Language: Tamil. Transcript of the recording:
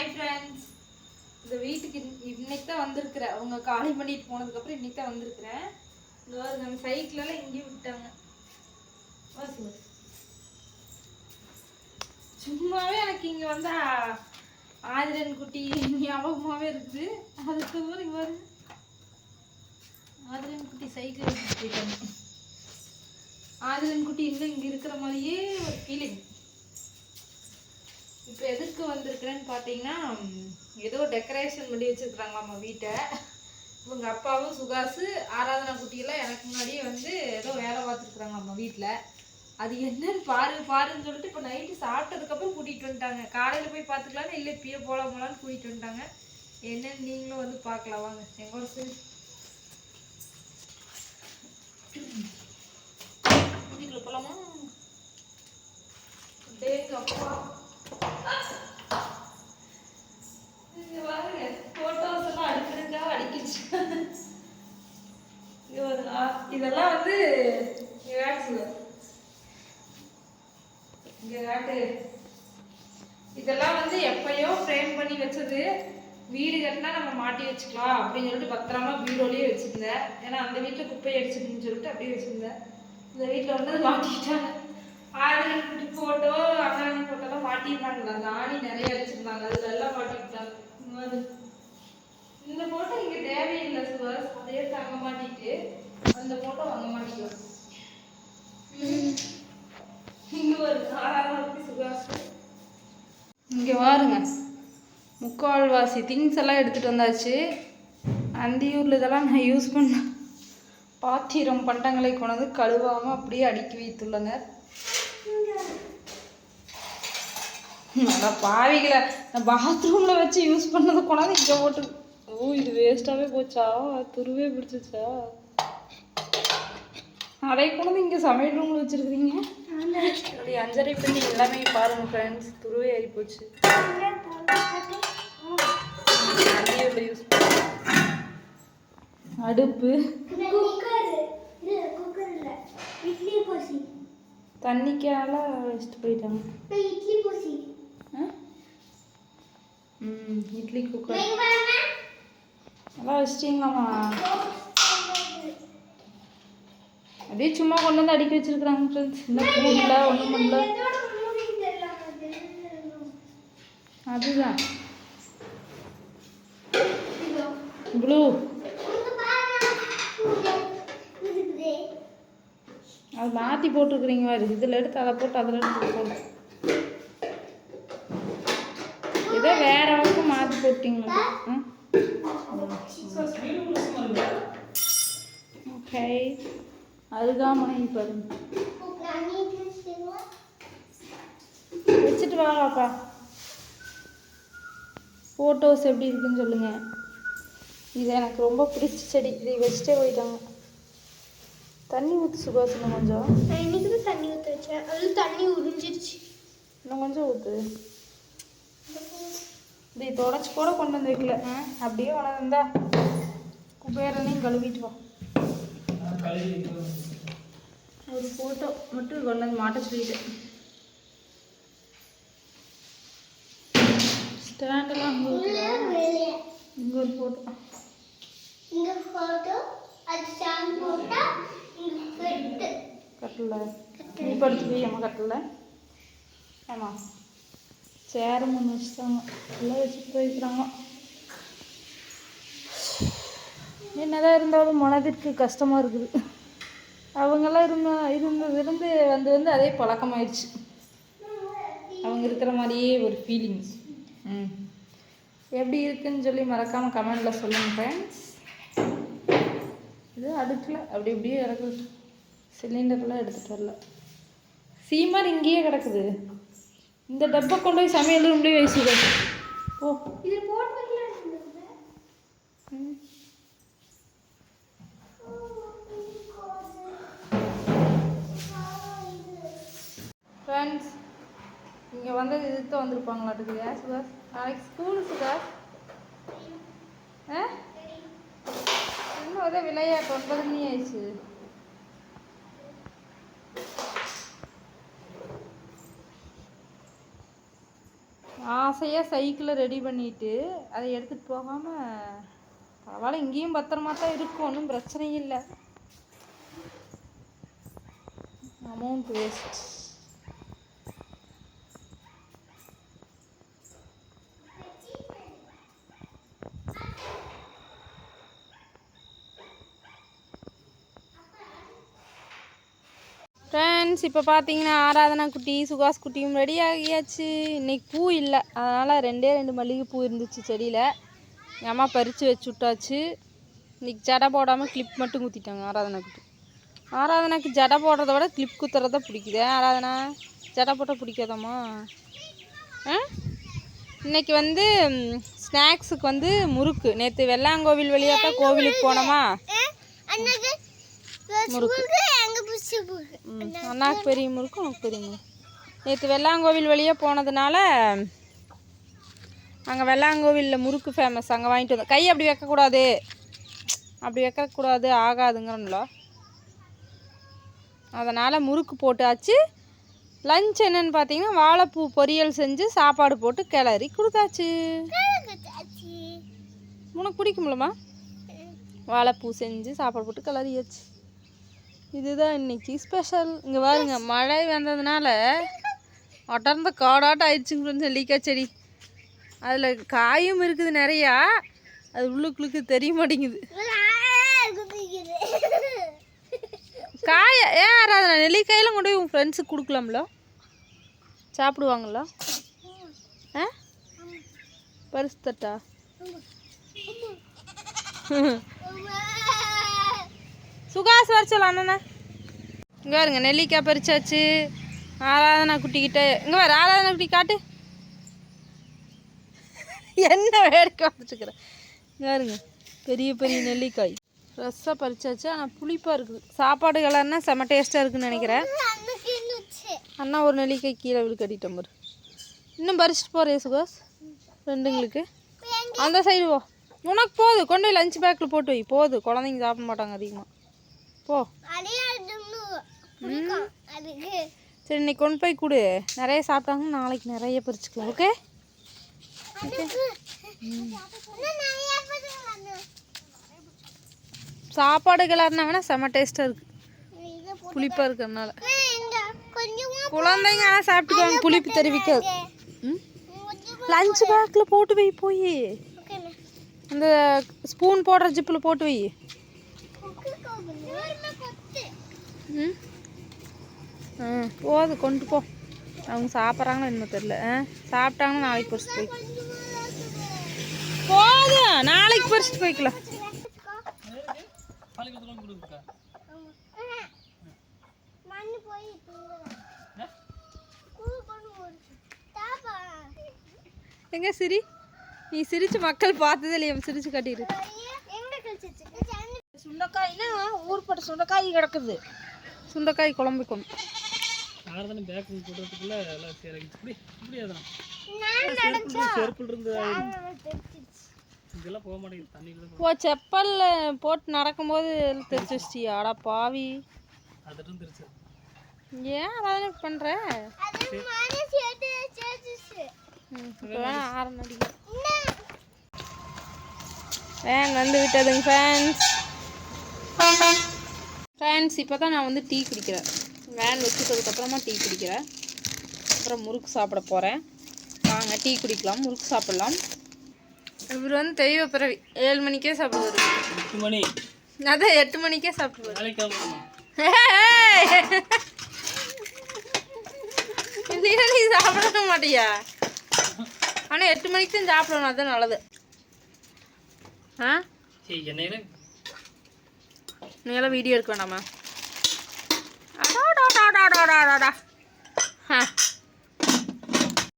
ஹாய் ஃப்ரெண்ட்ஸ் இந்த வீட்டுக்கு இன்னைக்கு தான் வந்திருக்கிறேன் அவங்க காலி பண்ணிட்டு போனதுக்கப்புறம் இன்னைக்கு தான் வந்திருக்கிறேன். இந்த வாரம் நம்ம சைக்கிளெல்லாம் இங்கேயும் விட்டாங்க. சும்மாவே எனக்கு இங்கே வந்தா ஆதிரன் குட்டி ஞாபகமாகவே இருக்குது. அதுக்கு ஒரு இவர் ஆதிரன் குட்டி சைக்கிள் போயிட்டாங்க. ஆதிரன் குட்டி இன்னும் இங்கே இருக்கிற மாதிரியே ஒரு ஃபீலிங் இப்போ எதுக்கு வந்திருக்கிறேன்னு பார்த்தீங்கன்னா ஏதோ டெக்கரேஷன் பண்ணி வச்சிருக்கிறாங்களாம்மா வீட்டை. இவங்க அப்பாவும் சுகாசு ஆராதனா குட்டியெல்லாம் எனக்கு முன்னாடியே வந்து ஏதோ வேலை பார்த்துருக்குறாங்களாம்மா வீட்டில் அது என்னன்னு பாரு பாருன்னு சொல்லிட்டு இப்போ நைட்டு சாப்பிட்டதுக்கப்புறம் கூட்டிகிட்டு வந்துட்டாங்க. காலையில் போய் பார்த்துக்கலான்னு இல்லை இப்பயே போகலாம் போகலான்னு கூட்டிகிட்டு வந்துட்டாங்க. என்னன்னு நீங்களும் வந்து பார்க்கலாம். வாங்க எங்கள் சரி வீட்டுக்குள்ள போகலாமா தேங்க அப்பா இங்க பாருங்க போட்டோஸ் எல்லாம் அடுக்கிடுக்கா அடிக்கிச்சு இங்க பாருங்க ஆ, இதெல்லாம் வந்து இங்க காட்டு சொல்லு. காட்டு. இதெல்லாம் வந்து எப்பயோ ஃப்ரேம் பண்ணி வச்சது. வீடு கட்டினா நம்ம மாட்டி வச்சுக்கலாம் அப்படின்னு சொல்லிட்டு பத்திரமா பீரோலயே வச்சிருந்தேன். ஏன்னா அந்த வீட்டில் குப்பை அடிச்சிருக்குன்னு சொல்லிட்டு அப்படியே வச்சிருந்தேன். இந்த வீட்டில் வந்து அது மாட்டிக்கிட்டாங்க. ஆயிரம் குட்டி போட்டோ அண்ணாணி போட்டோலாம் மாட்டியிருந்தாங்களா அந்த ஆணி நிறைய அடிச்சிருந்தாங்க. அதில் எல்லாம் மாட்டிக்கிட்டாங்க இந்த மாதிரி. இந்த போட்டோ இங்கே தேவையில்லை சுபாஷ் அதையே தங்க மாட்டிட்டு அந்த போட்டோ வாங்க மாட்டிக்கலாம். இங்கே வாருங்க. முக்கால்வாசி திங்ஸ் எல்லாம் எடுத்துகிட்டு வந்தாச்சு. அந்தியூரில் இதெல்லாம் நான் யூஸ் பண்ண பாத்திரம் பண்டங்களை கொண்டு கழுவாமல் அப்படியே அடுக்கி வைத்துள்ளனர். நல்லா பாவிகளை நான் வச்சு யூஸ் பண்ணதை கொண்டாந்து இங்கே போட்டு ஓ இது வேஸ்ட்டாகவே போச்சா? துருவே பிடிச்சிச்சா அதை கொண்டு இங்கே சமையல் ரூமில் வச்சுருக்கிறீங்க? என்னுடைய அஞ்சரை பண்ணி எல்லாமே பாருங்க ஃப்ரெண்ட்ஸ் துருவே ஆகி போச்சு. யூஸ் அடுப்பு. தண்ணிக்கால வச்சுட்டு போயிட்டாங்க? ம் இட்லி குக்கர் எல்லாம் வச்சிட்டிங்களாம்மா? அப்படியே சும்மா கொண்டு வந்து அடுக்கி வச்சிருக்கிறாங்க ஃப்ரெண்ட்ஸ் இந்த பூண்டில் ஒன்றும் பண்ணல அதுதான். ப்ளூ. அது மாற்றி போட்டிருக்கிறீங்க பாரு. இதில் எடுத்து அதை போட்டு அதில் எடுத்து போடு. இதை வேற பக்கம் மாற்றி போட்டிங்களா. ஓகே அருகாமனை பாருங்க வச்சுட்டு வாங்கப்பா ஃபோட்டோஸ் எப்படி இருக்குன்னு சொல்லுங்க. இது எனக்கு ரொம்ப பிடிச்ச செடி. இதை வச்சுட்டே போயிட்டாங்க தண்ணி ஊற்றி சுபாசனம் கொஞ்சம். தண்ணி ஊற்ற வச்சேன். அது தண்ணி உறிஞ்சிருச்சு. இன்னும் கொஞ்சம் ஊற்று இப்படி தொடச்சி கூட கொண்டு வந்து வைக்கல. அப்படியே வளர்ந்தா குபேரனையும் கழுவிட்டு வா. ஒரு ஃபோட்டோ மட்டும் கொண்டு வந்து மாட்ட சொல்லிட்டேன் ஸ்டாண்டெல்லாம் இங்கே ஒரு ஃபோட்டோ இங்க போட்டோ அது ஸ்டாண்ட் போட்டா இங்க கட்டல. நீ படுத்து போய் அம்மா கட்டல. ஆமாம் சேரும் ஒன்று வச்சுட்டாங்க. எல்லாம் வச்சுட்டு போயிருக்கிறாங்க என்னதான் இருந்தாலும் மனதிற்கு கஷ்டமாக இருக்குது. அவங்கெல்லாம் இருந்த இருந்ததுலேருந்து வந்து வந்து அதே பழக்கமாயிடுச்சு. அவங்க இருக்கிற மாதிரியே ஒரு ஃபீலிங்ஸ் ம். எப்படி இருக்குன்னு சொல்லி மறக்காமல் கமெண்டில் சொல்லுங்கள் ஃப்ரெண்ட்ஸ் இது அடுக்கல. அப்படி இப்படியே இறக்குது சிலிண்டர்லாம் எடுத்துகிட்டு வரல. சீமார் இங்கேயே கிடக்குது. இந்த டப்பா கொண்டு போய் சமையல் ரூம்லேயே வச்சுடு ஓ இது இங்கே வந்து இதுக்கு வந்திருப்பாங்களாட்டுக்கு. ஏன் சுகாஸ் நாளைக்கு ஸ்கூலு சுகாஸ் ஆ? இன்னும் அதே விளையாட்டு ஒன்பது மணி ஆயிடுச்சு. ஆசையாக சைக்கிளை ரெடி பண்ணிட்டு அதை எடுத்துகிட்டு போகாமல் பரவாயில்ல இங்கேயும் பத்திரமா தான் இருக்கும் ஒன்றும் பிரச்சனை இல்லை. அமௌண்ட் வேஸ்ட் ஃப்ரெண்ட்ஸ் இப்போ பார்த்தீங்கன்னா ஆராதனா குட்டி சுகாஸ் குட்டியும் ரெடி ஆகியாச்சு. இன்னைக்கு பூ இல்லை. அதனால் ரெண்டே ரெண்டு மல்லிகை பூ இருந்துச்சு செடியில். எங்கள் அம்மா பறித்து வச்சு விட்டாச்சு. இன்னைக்கு ஜடை போடாமல் கிளிப் மட்டும் குத்திட்டாங்க ஆராதனா குட்டி. ஆராதனாக்கு ஜடை போடுறத விட கிளிப் குத்துறத பிடிக்குது. ஆராதனா? ஜடை போட்டால் பிடிக்காதாம்மா? ஆ? இன்னைக்கு வந்து ஸ்நாக்ஸுக்கு வந்து முறுக்கு. நேற்று வெள்ளாங்கோவில் வழியாக தான் கோவிலுக்கு போனோமா? முறுக்கு. அண்ணாக்கு பெரிய முறுக்கு உனக்கு பெரிய முறுக்கு. நேற்று வெள்ளாங்கோவில் வழியாக போனதுனால அங்கே வெள்ளாங்கோவிலில் முறுக்கு ஃபேமஸ் அங்கே வாங்கிட்டு வந்தோம். கை அப்படி வைக்கக்கூடாது. அப்படி வைக்கக்கூடாது ஆகாதுங்கிறோம்ல. அதனால் முறுக்கு போட்டாச்சு. லஞ்ச் என்னன்னு பார்த்தீங்கன்னா வாழைப்பூ பொரியல் செஞ்சு சாப்பாடு போட்டு கிளறி கொடுத்தாச்சு. உனக்கு பிடிக்கும்லம்மா? வாழைப்பூ செஞ்சு சாப்பாடு போட்டு கிளறியாச்சு. இதுதான் இன்னைக்கு ஸ்பெஷல் இங்கே பாருங்க மழை வந்ததுனால அடர்ந்த காடாட்டம் ஆயிடுச்சுங்க ஃப்ரெண்ட்ஸ் நெல்லிக்காய் செடி. அதில் காயும் இருக்குது நிறையா. அது உள்ளுக்குள்ளுக்கு தெரிய மாட்டேங்குது. காய ஏன் ஆராதனா? நெல்லிக்காயெல்லாம் கொண்டு போய் உங்கள் ஃப்ரெண்ட்ஸுக்கு கொடுக்கலாம்ல? சாப்பிடுவாங்களா? ஆ? பரிசு தட்டா? சுகாஸ் வர சொல்ல அண்ணண்ணா இங்கே வருங்க நெல்லிக்காய் பறிச்சாச்சு. ஆராதனா குட்டிக்கிட்ட. இங்கே வர ஆராதனா குட்டி காட்டு. என்ன வேடிக்கை வந்துட்டுருக்குற இங்கே வருங்க பெரிய பெரிய நெல்லிக்காய். ஃப்ரெஷ்ஷாக பறிச்சாச்சு ஆனால் புளிப்பாக இருக்குது. சாப்பாடு கலர்னா செம டேஸ்ட்டாக இருக்குன்னு நினைக்கிறேன். அண்ணா ஒரு நெல்லிக்காய் கீழே விழு கட்டிட்டோம் பாரு. இன்னும் பறிச்சுட்டு போகிறே சுகாஸ்? ரெண்டுங்களுக்கு. அந்த சைடு போ உனக்கு போகுது கொண்டு போய் லஞ்ச் பேக்கில் போட்டு வை. போகுது குழந்தைங்க சாப்பிட மாட்டாங்க அதிகமாக போ. சரி இன்னைக்கு கொண்டு போய் கொடு. நிறைய சாப்பிட்டாங்கன்னா நாளைக்கு நிறைய பறிச்சுக்கலாம் ஓகே? சாப்பாடு கிளறினாங்கன்னா செம்ம டேஸ்ட்டாக இருக்குது புளிப்பாக இருக்கிறதுனால. குழந்தைங்க ஆனால் சாப்பிட்டுக்குவாங்க. புளிப்பு தெரிவிக்காது ம்? லஞ்ச் பேக்கில் போட்டு வை போய். அந்த ஸ்பூன் போடுற ஜிப்பில் போட்டு வை. ம். ஆ போது கொண்டு போ. அவங்க சாப்பிட்றாங்களோ என்னமோ தெரில ஆ சாப்பிட்டாங்கன்னா நாளைக்கு பறிச்சுட்டு போய் போதும் நாளைக்கு பறிச்சுட்டு போய்க்கலாம். எங்க சிரி? நீ சிரிச்சு மக்கள் பார்த்ததே இல்லையா சிரிச்சு கட்டிடு எங்க கழிச்சு சுண்டைக்காய்னா ஊர்பட்ட சுண்டைக்காய் கிடக்குது. சுண்டைக்காய் குழம்பு கொண்டு ஆறுதானே பேக் போடுறதுக்குள்ள எல்லாம் சரி இப்படி இப்படி அதான் நான் நடந்தா செருப்புல இருந்து இதெல்லாம் போக மாட்டேங்குது தண்ணிக்குள்ள ஓ செப்பல்ல போட்டு நடக்கும்போது தெரிச்சு வச்சிட்டியா அடா பாவி. அது இருந்துருச்சு ஏன் அதானே பண்ற? வேன் வந்து விட்டதுங்க ஃப்ரெண்ட்ஸ் ஃப்ரெண்ட்ஸ் இப்போ தான் நான் வந்து டீ குடிக்கிறேன். வேன் வச்சுட்டதுக்கப்புறமா டீ குடிக்கிறேன். அப்புறம் முறுக்கு சாப்பிட போகிறேன் வாங்க டீ குடிக்கலாம் முறுக்கு சாப்பிடலாம். இவர் வந்து தெய்வ பிறவி. ஏழு மணிக்கே சாப்பிடுவார். எட்டு மணி. அதான் எட்டு மணிக்கே சாப்பிடுவார். நீ சாப்பிட மாட்டியா? ஆனால் எட்டு மணிக்கு தான் சாப்பிடணும். அதுதான் நல்லது. ஆ? சரி என்னையில நீ எல்லாம் வீடியோ எடுக்க அடாடாடாடாடாடாடா. ஆ